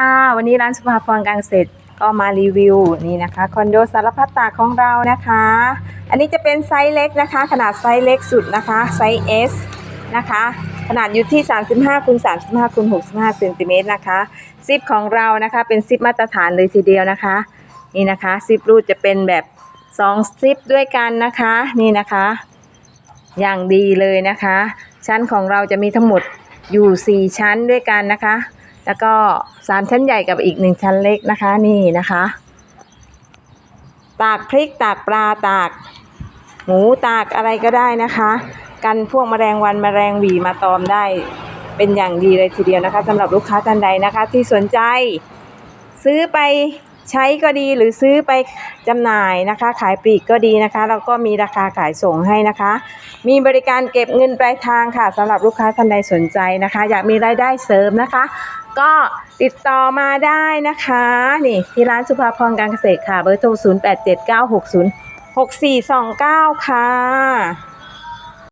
ค่ะ วันนี้ร้านสุภาพรการเกษตรก็มารีวิวนี่นะคะคอนโดสารพัดตาของเรานะคะ อันนี้จะเป็นไซส์เล็กนะคะ ขนาดไซส์เล็กสุดนะคะไซส์ S นะคะ ขนาดอยู่ที่ 35คูณ35คูณ65เซนติเมตรนะคะซิปของเรานะคะเป็นซิปมาตรฐานเลยทีเดียวนะคะ นี่นะคะซิปรูดจะเป็นแบบ2ซิปด้วยกันนะคะนี่นะคะ อย่างดีเลยนะคะ ชั้นของเราจะมีทั้งหมดอยู่ 4 ชั้นด้วยกันนะคะ แล้วก็สามชั้นใหญ่กับอีกหนึ่งชั้นเล็กนะคะนี่นะคะ ตากพริกตากปลาตาก หมูตากอะไรก็ได้นะคะ กันพวกแมลงวันแมลงหวีมาตอมได้เป็นอย่างดีเลยทีเดียวนะคะสำหรับลูกค้าท่านใดนะคะ ที่สนใจซื้อไป ใช้ก็ดีหรือซื้อไปจำหน่ายนะคะ ขายปลีกก็ดีนะคะแล้วก็มีราคาขายส่งให้นะคะ มีบริการเก็บเงินปลายทางค่ะสำหรับลูกค้าท่านใดสนใจนะคะ อยากมีรายได้เสริมนะคะ ก็ติดต่อมาได้นะคะนี่ที่ร้านสุภาพรการเกษตรค่ะเบอร์โทร 0879606429 ค่ะ